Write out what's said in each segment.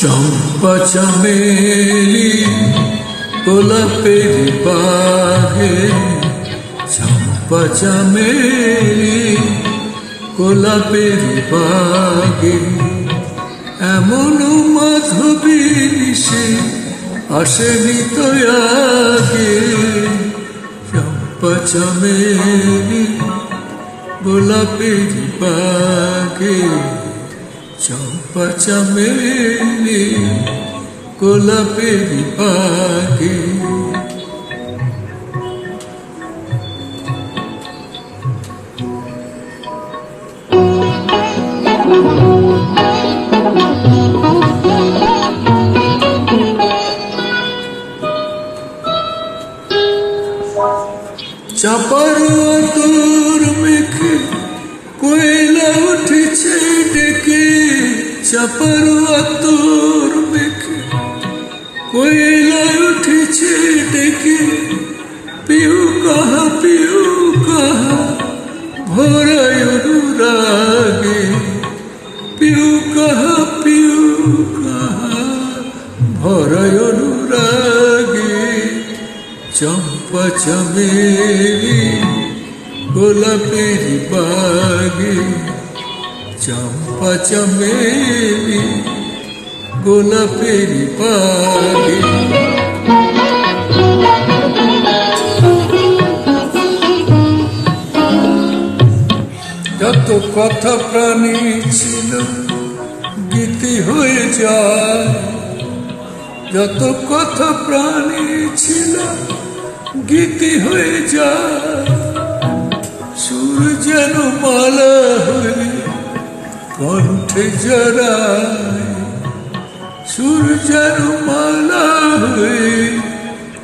চম্পা চামেলি গোলাপের বাগে চম্পা চামেলি গোলাপের বাগে এমন মাধবী সে আসেনি তো আগে। চম্পা চামেলি গোলাপের বাগে। চম্পা চামেলি গোলাপের বাগে। চাপার চাপার তোর মেখে উঠেছে ডেকে, পিউ কাহা পিউ কাহা, ভরায় অনুরাগে। পিউ কাহা পিউ কাহা, ভরায় অনুরাগে। চম্পা চমেলি, গোলাপের বাগে। চম্পা চমেলি গোলাপের বাগে যত কথা প্রাণী ছিল গীতি হয়ে যায় যত কথা প্রাণী ছিল গীতি হয়ে যায় সুর যেন মালা হয়ে কণ্ঠে জড়ায় সুর যেন মালা হয়ে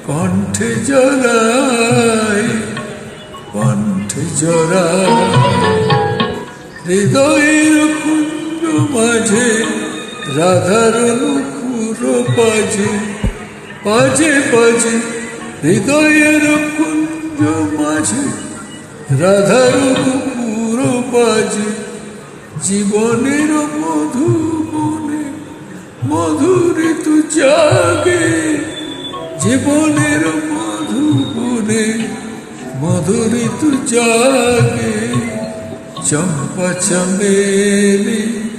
কণ্ঠে জড়ায় কণ্ঠে জড়ায়। হৃদয়ের কুঞ্জ মাঝে, রাধার নুপুর পাজে পাজে পাজে হৃদয়ের কুঞ্জ মাঝে, রাধার নুপুর বাজে জীবনের মধুবনে মধুর তু জাগে। জীবনের মধুবনে মধুর তু জাগে। চম্পা চমেলি,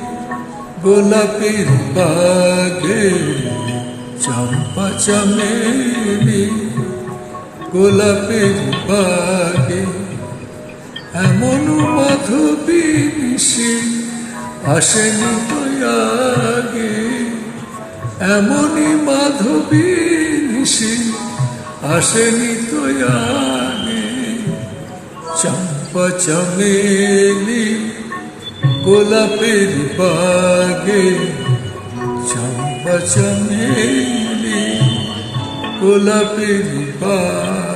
গোলাপের বাগে। চম্পা চমেলি, গোলাপের বাগে। এমন মিশে আসেনি আগে, এমনই মাধবী মিশে আসেনি আগে চম্পা চমেলি গোলাপের বাগে। চম্পা চমেলি গোলাপের বাগে।